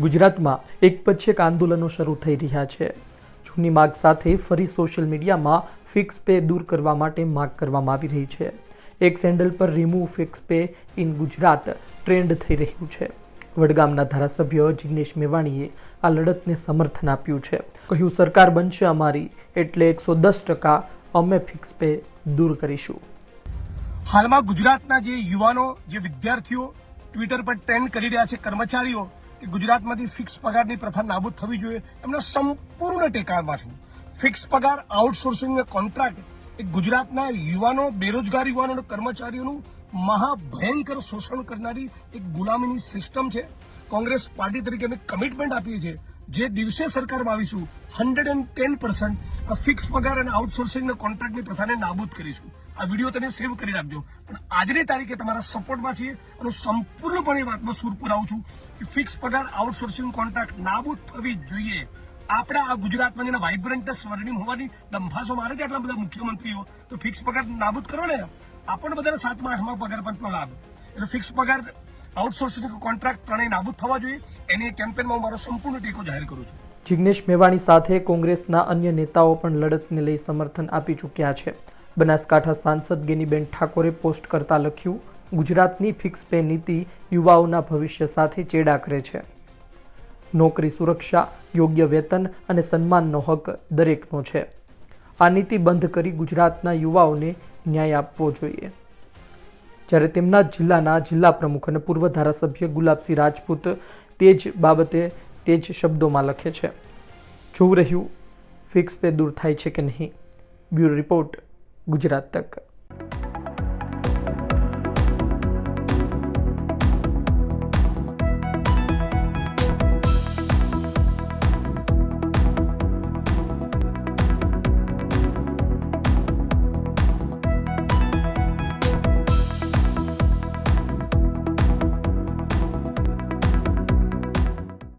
ગુજરાતમાં એક પછી એક આંદોલનો શરૂ થઈ રહ્યા છે. જૂની માગ સાથે ફરી સોશિયલ મીડિયામાં ફિક્સ પે દૂર કરવા માટે માગ કરવામાં આવી રહી છે. એક સેન્ડલ પર remove fix pay in Gujarat trend થઈ રહ્યું છે. વડગામના ધારાસભ્ય જિગ્નેશ મેવાણીએ આ લડતને સમર્થન આપ્યું છે. કહ્યું, સરકાર બનશે અમારી, એટલે એકસો દસ ટકા અમે ફિક્સ પે દૂર કરીશું. હાલમાં ગુજરાતના જે યુવાનો, જે વિદ્યાર્થીઓ ટ્વિટર પર ટ્રેન્ડ કરી રહ્યા છે, કર્મચારીઓ કે ગુજરાતમાંથી ફિક્સ પગારની પ્રથા નાબૂદ થવી જોઈએ. એમનો સંપૂર્ણ ટેકામાં છું. ફિક્સ પગાર, આઉટસોર્સિંગ કોન્ટ્રાક્ટ એ ગુજરાતના યુવાનો, બેરોજગાર યુવાનો અને કર્મચારીઓનું મહાભયંકર શોષણ કરનારી એક ગુલામીની સિસ્ટમ છે. કોંગ્રેસ પાર્ટી તરીકે અમે કમિટમેન્ટ આપીએ છીએ. જે દિવસે સરકારમાં આવીશું hundred and ten percent fix પગાર અને આઉટસોર્સિંગ કોન્ટ્રાક્ટની પ્રથાને નાબૂદ કરીશું. આ વીડિયો તમે સેવ કરી રાખજો. પણ આજની તારીખે તમારા સપોર્ટમાં છીએ અને સંપૂર્ણપણે વાતમાં સૂર પુરાવું છું કે ફિક્સ પગાર આઉટસોર્સિંગ કોન્ટ્રાક્ટ નાબૂદ થવી જોઈએ. આપણા આ ગુજરાતમાં જેના વાઇબ્રન્ટ સ્વર્ણિમ હોવાની દંભાસો મારે છે આટલા બધા મુખ્યમંત્રીઓ, તો ફિક્સ પગાર નાબૂદ કરો ને. આપણને બધાને સાતમા, આઠમા પગાર પંચનો લાભ. એટલે ફિક્સ પગાર આઉટસોર્સિંગ કોન્ટ્રાક્ટ ત્રણેય નાબૂદ થવા જોઈએ. એની કેમ્પેનમાં હું મારો સંપૂર્ણ ટેકો જાહેર કરું છું. જિગ્નેશ મેવાણી સાથે કોંગ્રેસના અન્ય નેતાઓ પણ લડતને લઈ સમર્થન આપી ચૂક્યા છે. બનાસકાંઠા સાંસદ ગેનીબેન ઠાકોરે પોસ્ટ કરતા લખ્યું, ગુજરાતની ફિક્સ પે નીતિ યુવાઓના ભવિષ્ય સાથે ચેડા કરે છે. નોકરી સુરક્ષા, યોગ્ય વેતન અને સન્માનનો હક દરેકનો છે. આ નીતિ બંધ કરી ગુજરાતના યુવાઓને ન્યાય આપવો જોઈએ. જ્યારે તેમના જિલ્લાના જિલ્લા પ્રમુખ અને પૂર્વ ધારાસભ્ય ગુલાબસિંહ રાજપૂત તે જ બાબતે તે જ શબ્દોમાં લખે છે. જોવું રહ્યું, ફિક્સ પે દૂર થાય છે કે નહીં? Bureau report. ગુજરાત તક.